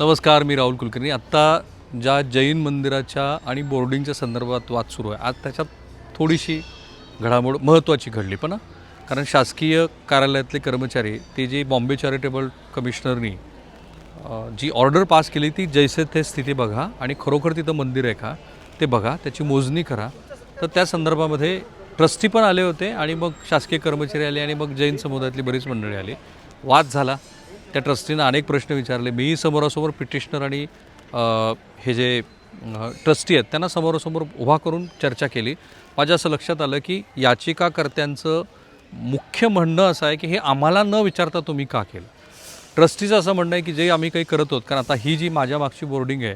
नमस्कार मी राहुल कुलकर्णी. आत्ता ज्या जैन मंदिराच्या आणि बोर्डिंगच्या संदर्भात वाद सुरू आहे आज त्याच्यात थोडीशी घडामोड महत्त्वाची घडली पण कारण शासकीय कार्यालयातले कर्मचारी ते जे बॉम्बे चॅरिटेबल कमिशनरनी जी ऑर्डर पास केली ती जैसे ते स्थिती बघा आणि खरोखर तिथं मंदिर आहे का ते बघा त्याची मोजणी करा. तर त्या संदर्भामध्ये ट्रस्टी पण आले होते आणि मग शासकीय कर्मचारी आले आणि मग जैन समुदायातली बरीच मंडळी आली. वाद झाला. त्या ट्रस्टीनं अनेक प्रश्न विचारले. मीही समोरासमोर पिटिशनर आणि हे जे ट्रस्टी आहेत त्यांना समोरासमोर उभा करून चर्चा केली. माझ्या असं लक्षात आलं की याचिकाकर्त्यांचं मुख्य म्हणणं असं आहे की हे आम्हाला न विचारता तुम्ही का केलं? ट्रस्टीचं असं म्हणणं आहे की जे आम्ही काही करत आहोत कारण आता ही जी माझ्या मागची बोर्डिंग आहे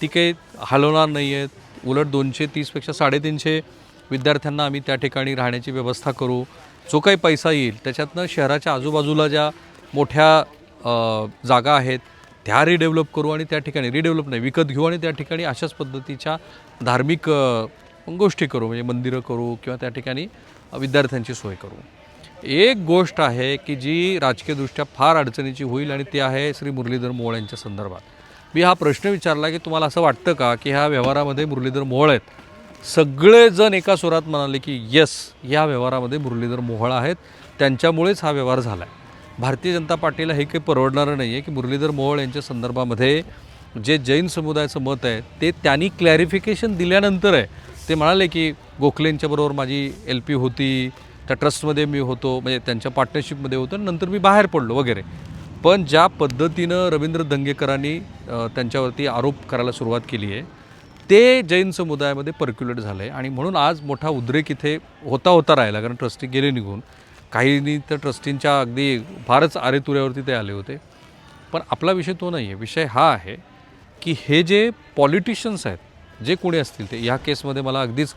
ती काही हलवणार नाही आहेत. उलट दोनशे तीसपेक्षा साडेतीनशे विद्यार्थ्यांना आम्ही त्या ठिकाणी राहण्याची व्यवस्था करू. जो काही पैसा येईल त्याच्यातनं शहराच्या आजूबाजूला ज्या मोठ्या जागा आहेत त्या रिडेव्हलप करू आणि त्या ठिकाणी रिडेव्हलप नाही विकत घेऊ आणि त्या ठिकाणी अशाच पद्धतीच्या धार्मिक गोष्टी करू म्हणजे मंदिरं करू किंवा त्या ठिकाणी विद्यार्थ्यांची सोय करू. एक गोष्ट आहे की जी राजकीयदृष्ट्या फार अडचणीची होईल आणि ती आहे श्री मुरलीधर मोहोळ यांच्या संदर्भात. मी हा प्रश्न विचारला की तुम्हाला असं वाटतं का की ह्या व्यवहारामध्ये मुरलीधर मोहोळ आहेत? सगळेजण एका सुरात म्हणाले की येस या व्यवहारामध्ये मुरलीधर मोहोळ आहेत त्यांच्यामुळेच हा व्यवहार झाला आहे भारतीय जनता पार्टीला हे काही परवडणारं नाही आहे की मुरलीधर मोहोळ यांच्या संदर्भामध्ये जे जैन समुदायाचं मत आहे ते त्यांनी क्लॅरिफिकेशन दिल्यानंतर आहे ते म्हणाले की गोखलेंच्याबरोबर माझी एल पी होती त्या ट्रस्टमध्ये मी होतो म्हणजे त्यांच्या पार्टनरशिपमध्ये होतो नंतर मी बाहेर पडलो वगैरे. पण ज्या पद्धतीनं रवींद्र दंगेकरांनी त्यांच्यावरती आरोप करायला सुरुवात केली आहे ते जैन समुदायामध्ये पर्क्युलेट झालं आहे आणि म्हणून आज मोठा उद्रेक इथे होता होता राहिला कारण ट्रस्टी गेले निघून. काहींनी तर ट्रस्टींच्या अगदी फारच आरेतुऱ्यावरती ते आले होते. पण आपला विषय तो नाही आहे विषय हा आहे की हे जे पॉलिटिशियन्स आहेत जे कोणी असतील ते ह्या केसमध्ये मला अगदीच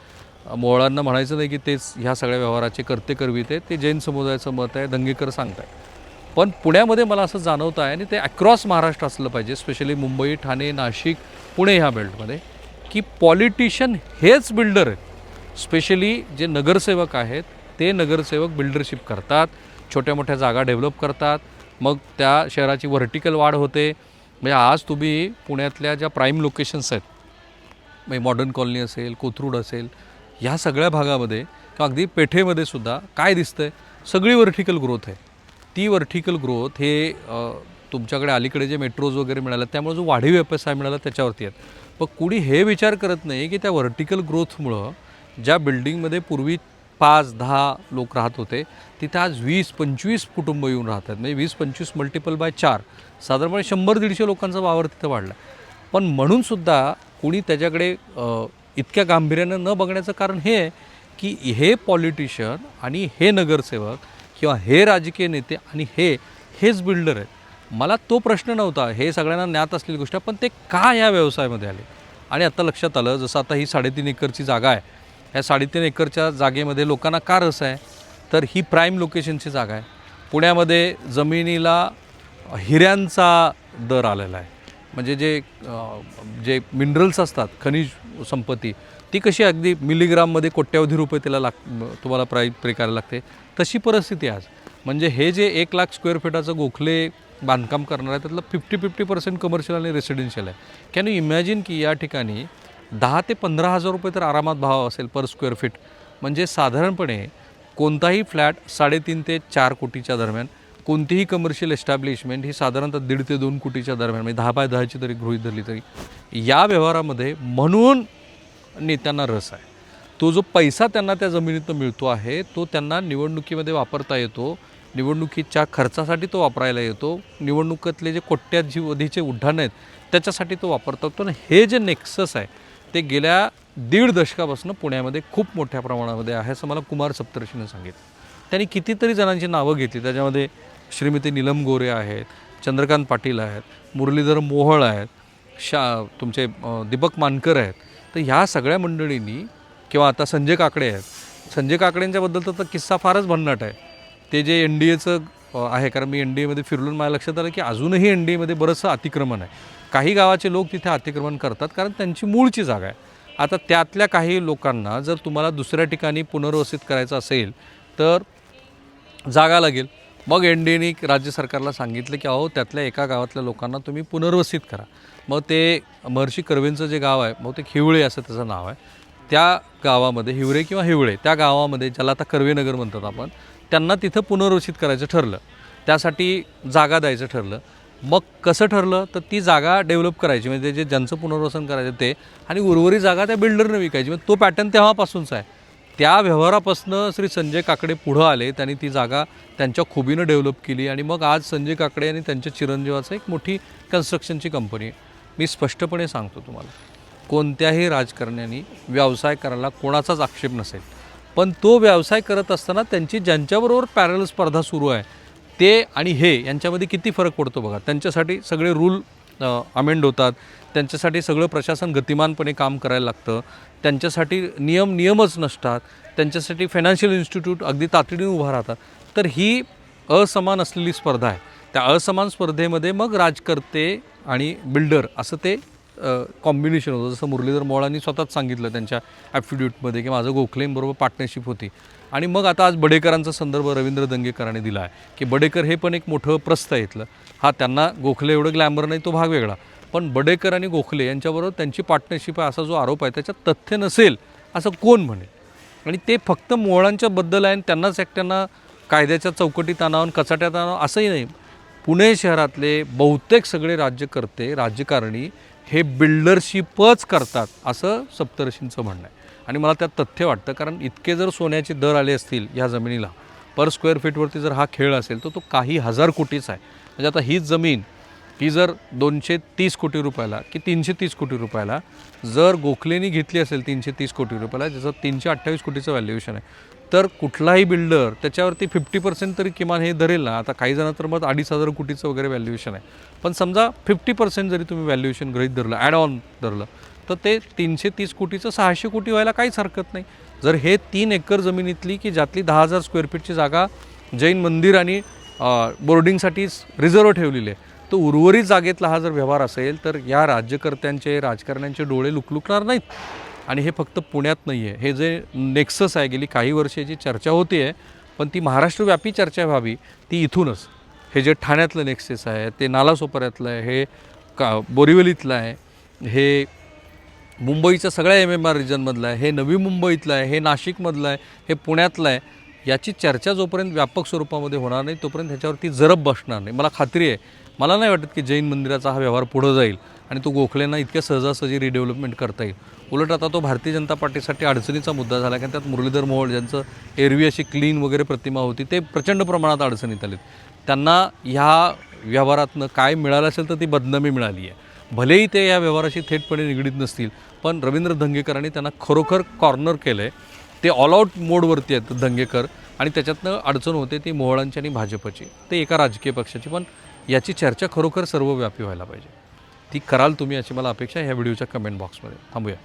मोहळांना म्हणायचं नाही की तेच ह्या सगळ्या व्यवहाराचे करते करविते ते. जैन समुदायाचं मत आहे दंगेकर सांगत आहे पण पुण्यामध्ये मला असं जाणवतं आहे आणि ते अक्रॉस महाराष्ट्र असलं पाहिजे स्पेशली मुंबई ठाणे नाशिक पुणे ह्या बेल्टमध्ये की पॉलिटिशियन हेच बिल्डर आहेत. स्पेशली जे नगरसेवक आहेत ते नगरसेवक बिल्डरशिप करतात छोट्या मोठ्या जागा डेव्हलप करतात. मग त्या शहराची व्हर्टिकल वाढ होते. म्हणजे आज तुम्ही पुण्यातल्या ज्या प्राईम लोकेशन्स आहेत म्हणजे मॉडर्न कॉलनी असेल कोथरूड असेल ह्या सगळ्या भागामध्ये किंवा अगदी पेठेमध्ये सुद्धा काय दिसतं आहे सगळी व्हर्टिकल ग्रोथ आहे. ती व्हर्टिकल ग्रोथ हे तुमच्याकडे अलीकडे जे मेट्रोज वगैरे मिळाल्या त्यामुळे जो वाढीव व्यवसाय मिळाला त्याच्यावरती आहेत. पण कुणी हे विचार करत नाही की त्या व्हर्टिकल ग्रोथमुळं ज्या बिल्डिंगमध्ये पूर्वी पाच दहा लोक राहत होते. तिथे आज वीस पंचवीस कुटुंब येऊन राहतात. म्हणजे वीस पंचवीस मल्टिपल बाय चार. साधारणपणे शंभर दीडशे लोकांचा वावर तिथं वाढला. पण म्हणूनसुद्धा कुणी त्याच्याकडे इतक्या गांभीर्यानं न बघण्याचं कारण हे आहे की हे पॉलिटिशियन आणि हे नगरसेवक किंवा हे राजकीय नेते आणि हे हेच बिल्डर आहेत. मला तो प्रश्न नव्हता. हे सगळ्यांना ज्ञात असलेली गोष्ट आहे पण ते का या व्यवसायामध्ये आले? आणि आता लक्षात आलं जसं आता ही साडेतीन एकरची जागा आहे ह्या साडेतीन एकरच्या जागेमध्ये लोकांना का रस आहे? तर ही प्राईम लोकेशनची जागा आहे. पुण्यामध्ये जमिनीला हिऱ्यांचा दर आलेला आहे. म्हणजे जे जे मिनरल्स असतात खनिज संपत्ती ती कशी अगदी मिलीग्राममध्ये कोट्यावधी रुपये त्याला लाग तुम्हाला प्राईज पे करायला लागते. तशी परिस्थिती आज. म्हणजे हे जे एक लाख स्क्वेअर फीटाचं गोखले बांधकाम करणार आहे त्यातलं फिफ्टी फिफ्टी पर्सेंट कमर्शियल आणि रेसिडेन्शियल आहे. कॅन यू इमॅजिन की या ठिकाणी दहा ते पंधरा हजार रुपये तर आरामात भाव असेल पर स्क्वेअर फीट. म्हणजे साधारणपणे कोणताही फ्लॅट साडेतीन ते चार कोटीच्या दरम्यान कोणतीही कमर्शियल एस्टॅब्लिशमेंट ही साधारणतः दीड ते दोन कोटीच्या दरम्यान म्हणजे दहा बाय दहाची तरी गृहीत धरली तरी या व्यवहारामध्ये म्हणून नेत्यांना रस आहे. तो जो पैसा त्यांना त्या जमिनीतनं मिळतो आहे तो त्यांना निवडणुकीमध्ये वापरता येतो. निवडणुकीच्या खर्चासाठी तो वापरायला येतो. निवडणुकीतले जे कोट्याधीचे उड्डाण आहेत त्याच्यासाठी तो वापरता येतो. आणि हे जे नेक्सस आहे ते गेल्या दीड दशकापासून पुण्यामध्ये खूप मोठ्या प्रमाणामध्ये आहे असं मला कुमार सप्तर्षीनं सांगितलं. त्यांनी कितीतरी जणांची नावं घेतली. त्याच्यामध्ये श्रीमती नीलम गोरे आहेत चंद्रकांत पाटील आहेत मुरलीधर मोहळ आहेत शा तुमचे दीपक मानकर आहेत. तर ह्या सगळ्या मंडळींनी किंवा आता संजय काकडे आहेत. संजय काकडेंच्याबद्दल तर किस्सा फारच भन्नाट आहे. ते जे एन डी एचं आहे. कारण मी एन डी एमध्ये फिरलून माझ्या लक्षात आलं की अजूनही एन डी एमध्ये बरंचसं अतिक्रमण आहे. काही गावाचे लोक तिथे अतिक्रमण करतात कारण त्यांची मूळची जागा आहे. आता त्यातल्या काही लोकांना जर तुम्हाला दुसऱ्या ठिकाणी पुनर्वसित करायचं असेल तर जागा लागेल. मग एन डी एने राज्य सरकारला सांगितलं की अहो त्यातल्या एका गावातल्या लोकांना तुम्ही पुनर्वसित करा. मग ते महर्षी कर्वेंचं जे गाव आहे बहुतेक हिवळे असं त्याचं नाव आहे. त्या गावामध्ये हिवरे किंवा हिवळे त्या गावामध्ये ज्याला आता कर्वेनगर म्हणतात आपण त्यांना तिथं पुनर्वसित करायचं ठरलं. त्यासाठी जागा द्यायचं ठरलं. मग कसं ठरलं? तर ती जागा डेव्हलप करायची. म्हणजे जे ज्यांचं पुनर्वसन करायचं ते. आणि उर्वरित जागा त्या बिल्डरनं विकायची. म्हणजे तो पॅटर्न तेव्हापासूनचा आहे. त्या व्यवहारापासून श्री संजय काकडे पुढं आले. त्यांनी ती जागा त्यांच्या खुबीनं डेव्हलप केली. आणि मग आज संजय काकडे आणि त्यांच्या चिरंजीवाचं एक मोठी कन्स्ट्रक्शनची कंपनी आहे. मी स्पष्टपणे सांगतो तुम्हाला. कोणत्याही राजकारण्याने व्यवसाय करायला कोणाचाच आक्षेप नसेल. पण तो व्यवसाय करत असताना त्यांची ज्यांच्याबरोबर पॅरल स्पर्धा सुरू आहे ते आणि हे यांच्यामध्ये किती फरक पडतो बघा. त्यांच्यासाठी सगळे रूल अमेंड होतात. त्यांच्यासाठी सगळं प्रशासन गतिमानपणे काम करायला लागतं. त्यांच्यासाठी नियम नियमच नसतात. त्यांच्यासाठी फायनान्शियल इन्स्टिट्यूट अगदी तातडीने उभा राहतात. तर ही असमान असलेली स्पर्धा आहे. त्या असमान स्पर्धेमध्ये मग राजकर्ते आणि बिल्डर असं ते कॉम्बिनेशन होतं. जसं मुरलीधर मोळांनी स्वतःच सांगितलं त्यांच्या ॲप्टिट्यूटमध्ये की माझं गोखलेंबरोबर पार्टनरशिप होती. आणि मग आता आज बडेकरांचा संदर्भ रवींद्र दंगेकरांनी दिला आहे. की बडेकर हे पण एक मोठं प्रस्थ आहे इथलं. हा त्यांना गोखले एवढं ग्लॅमर नाही तो भाग वेगळा. पण बडेकर आणि गोखले यांच्याबरोबर त्यांची पार्टनरशिप आहे असा जो आरोप आहे त्याच्यात तथ्य नसेल असं कोण म्हणेल? आणि ते फक्त मोळांच्याबद्दल आहे आणि त्यांनाच एकट्यांना कायद्याच्या चौकटीत आणावं कचाट्यात आणावं असंही नाही. पुणे शहरातले बहुतेक सगळे राज्यकर्ते राज्यकारणी हे बिल्डरशिपच करतात असं सप्तर्षींचं म्हणणं आहे. आणि मला त्यात तथ्य वाटतं कारण इतके जर सोन्याचे दर आले असतील ह्या जमिनीला पर स्क्वेअर फीटवरती जर हा खेळ असेल तर तो काही हजार कोटीचा आहे. म्हणजे आता हीच जमीन ही जर दोनशे तीस कोटी रुपयाला की तीनशे तीस कोटी रुपयाला जर गोखलेनी घेतली असेल तीनशे तीस कोटी रुपयाला ज्याचं तीनशे अठ्ठावीस कोटीचं व्हॅल्युएशन आहे तर कुठलाही बिल्डर त्याच्यावरती फिफ्टी पर्सेंट तरी किमान हे धरेल ना. आता काही जण तर मग अडीच हजार कोटीचं वगैरे व्हॅल्युएशन आहे. पण समजा फिफ्टी पर्सेंट जरी तुम्ही व्हॅल्युएशन गृहित धरलं ॲड ऑन धरलं तर ते तीनशे तीस कोटीचं सहाशे कोटी व्हायला काहीच हरकत नाही. जर हे तीन एकर जमिनीतली की ज्यातली दहा हजार स्क्वेअर फीटची जागा जैन मंदिर आणि बोर्डिंगसाठी रिझर्व ठेवलेली आहे तर उर्वरित जागेतला हा जर व्यवहार असेल तर या राज्यकर्त्यांचे राजकारण्यांचे डोळे लुकलुकणार नाहीत. आणि हे फक्त पुण्यात नाही आहे हे जे नेक्सस आहे गेली काही वर्षाची चर्चा होती आहे पण ती महाराष्ट्रव्यापी चर्चा व्हावी ती इथूनच. हे जे ठाण्यातलं नेक्सेस आहे ते नालासोपाऱ्यातलं आहे हे का बोरिवलीतलं आहे हे मुंबईच्या सगळ्या एम एम आर रिजनमधलं आहे हे नवी मुंबईतलं आहे हे नाशिकमधलं आहे हे पुण्यातलं आहे याची चर्चा जोपर्यंत व्यापक स्वरूपामध्ये होणार नाही तोपर्यंत ह्याच्यावरती जरब बसणार नाही. मला खात्री आहे. मला नाही वाटत की जैन मंदिराचा हा व्यवहार पुढं जाईल. आणि तो गोखलेंना इतक्या सहजासहजी रिडेव्हलपमेंट करता येईल. उलट आता तो भारतीय जनता पार्टीसाठी अडचणीचा मुद्दा झाला कारण त्यात मुरलीधर मोहोळ ज्यांचं एरवी अशी क्लीन वगैरे प्रतिमा होती ते प्रचंड प्रमाणात अडचणीत आलेत. त्यांना ह्या व्यवहारातनं काय मिळालं असेल तर ती बदनामी मिळाली आहे. भलेही ते या व्यवहाराशी थेटपणे निगडीत नसतील पण रवींद्र धंगेकरांनी त्यांना खरोखर कॉर्नर केलं आहे ते ऑल आऊट मोडवरती आहेत धंगेकर आणि त्याच्यातनं अडचण होते ती मोहळांची आणि भाजपची. ते एका राजकीय पक्षाची पण याची चर्चा खरोखर सर्वव्यापी व्हायला पाहिजे. ती कराल तुम्ही अशी मला अपेक्षा ह्या व्हिडिओच्या कमेंट बॉक्समध्ये थांबूया.